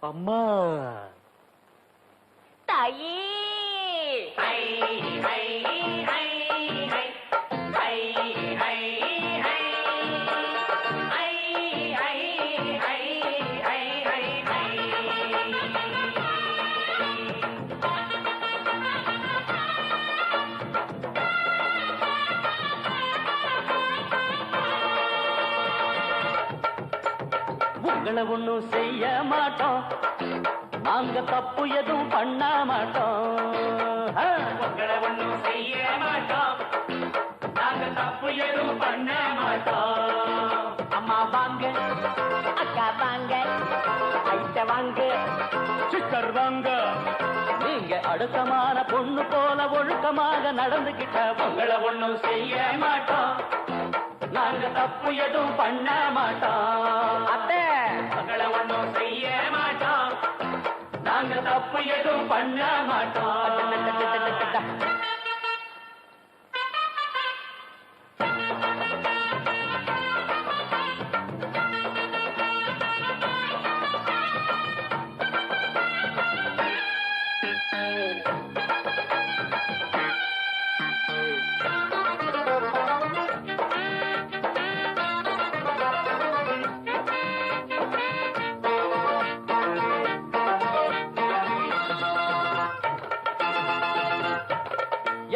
阿妈。大爷。உங்களை ஒண்ணும் செய்ய மாட்டோம். நாங்க தப்பு எதுவும் பண்ண மாட்டோம். உங்களை ஒண்ணும் செய்ய மாட்டோம். நாங்க தப்பு எதுவும் பண்ண மாட்டோம். அம்மா வாங்க அக்கா வாங்க ஐட்ட வாங்க சிஸ்டர் வாங்க. நீங்க அடுத்தமான பொண்ணு போல ஒழுக்கமாக நடந்துகிட்ட உங்களை ஒண்ணும் செய்ய மாட்டோம். நாங்க தப்பு எதுவும் பண்ண மாட்டோம். அத்தை உங்களை ஒண்ணும் செய்ய மாட்டோம். நாங்க தப்பு எதுவும் பண்ண மாட்டோம்.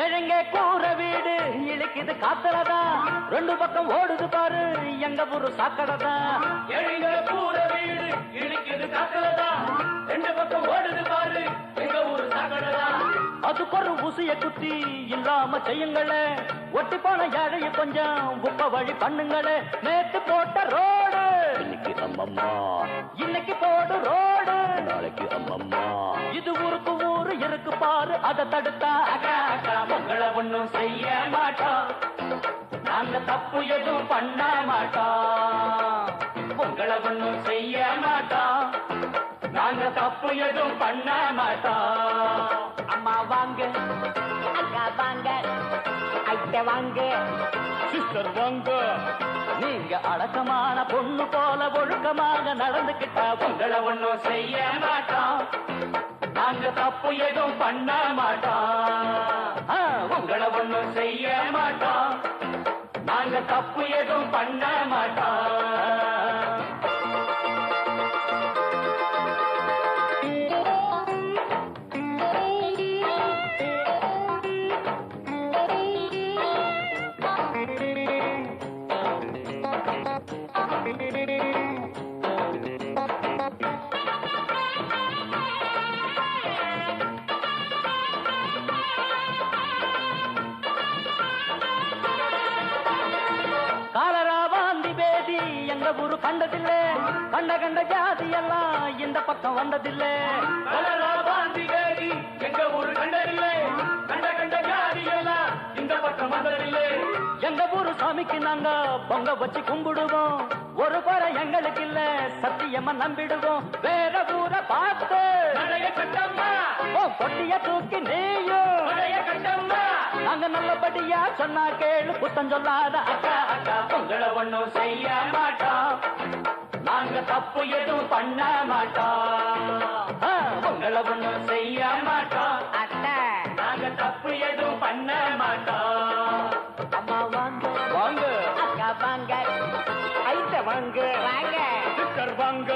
எழங்க கூற வீடு? இழுக்குது காத்தலதான் ரெண்டு பக்கம் ஓடுது பாரு எங்க ஊரு சாக்கடைதான் எழங்க கூற வீடு? இழுக்குது காத்தலதான் ரெண்டு பக்கம் ஓடுது பாரு எங்க ஊரு சாக்கடைதான் அதுக்கு ஒரு ஊசிய குத்தி இல்லாம செய்யுங்களே. ஒட்டி போன ஏழைய கொஞ்சம் உப்ப வழி பண்ணுங்களே. நேத்து போட்ட ரோடு. இன்னைக்கு அம்மம்மா இன்னைக்கு போடு ரோடு. நாளைக்கு அம்மம்மா. இது ஊருக்கு ஊரு இருக்கு பாரு அதை தடுத்தா. உங்களை ஒண்ணும் செய்ய மாட்டோம் நாங்க தப்பு எதுவும் பண்ண மாட்டோம் உங்களை ஒண்ணும் செய்ய மாட்டோம் நாங்க தப்பு எதுவும் பண்ண மாட்டோம் அம்மா வாங்க. அக்கா வாங்க. ஐட்ட வாங்க. சிஸ்டர் வாங்க. நீங்க அடக்கமான பொண்ணு போல ஒழுக்கமாக நடந்துகிட்டா உங்களை ஒண்ணும் செய்ய மாட்டோம் நாங்க தப்பு எதுவும் பண்ண மாட்டான். உங்களை ஒண்ணும் செய்ய மாட்டான். நாங்க தப்பு எதுவும் பண்ண மாட்டான். பேதி ஊரு கண்டதில்லை கண்ட கண்ட ஜாதி எல்லாம் இந்த பக்கம் வந்ததில்லை காலரா வாந்தி எங்க ஊரு கண்டதில்லை. கண்ட கண்ட ஜாதி எல்லாம் இந்த பக்கம் வந்ததில்லை. எங்க ஊரு சாமிக்கு நாங்க பொங்க வச்சு கும்பிடுவோம். ஒரு குறை எங்களுக்கு இல்ல சத்தியமா நம்பிடுவோம். வேற ஊரை பார்த்து. ஓ பொட்டிய தூக்கி நீயும். நாங்க நல்லபடியா சொன்னா கேளு குத்தம் சொல்லாத அக்கா. அக்கா உங்களை ஒண்ணும் செய்ய மாட்டோம். நாங்க தப்பு எதுவும் பண்ண மாட்டோம். உங்களை ஒண்ணும் செய்ய மாட்டோம். அத்தை. நாங்க தப்பு எதுவும் பண்ண மாட்டோம். வாங்க. வாங்க. சிஸ்டர் வாங்க.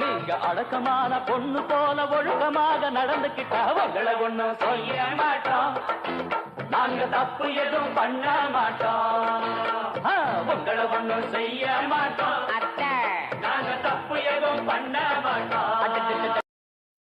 நீங்க அடக்கமான பொண்ணு போல ஒழுக்கமாக நடந்துக்கிட்டா உங்களை ஒண்ணும் செய்ய மாட்டோம். நாங்க தப்பு எதுவும் பண்ண மாட்டோம். உங்களை ஒண்ணும் செய்ய மாட்டோம்.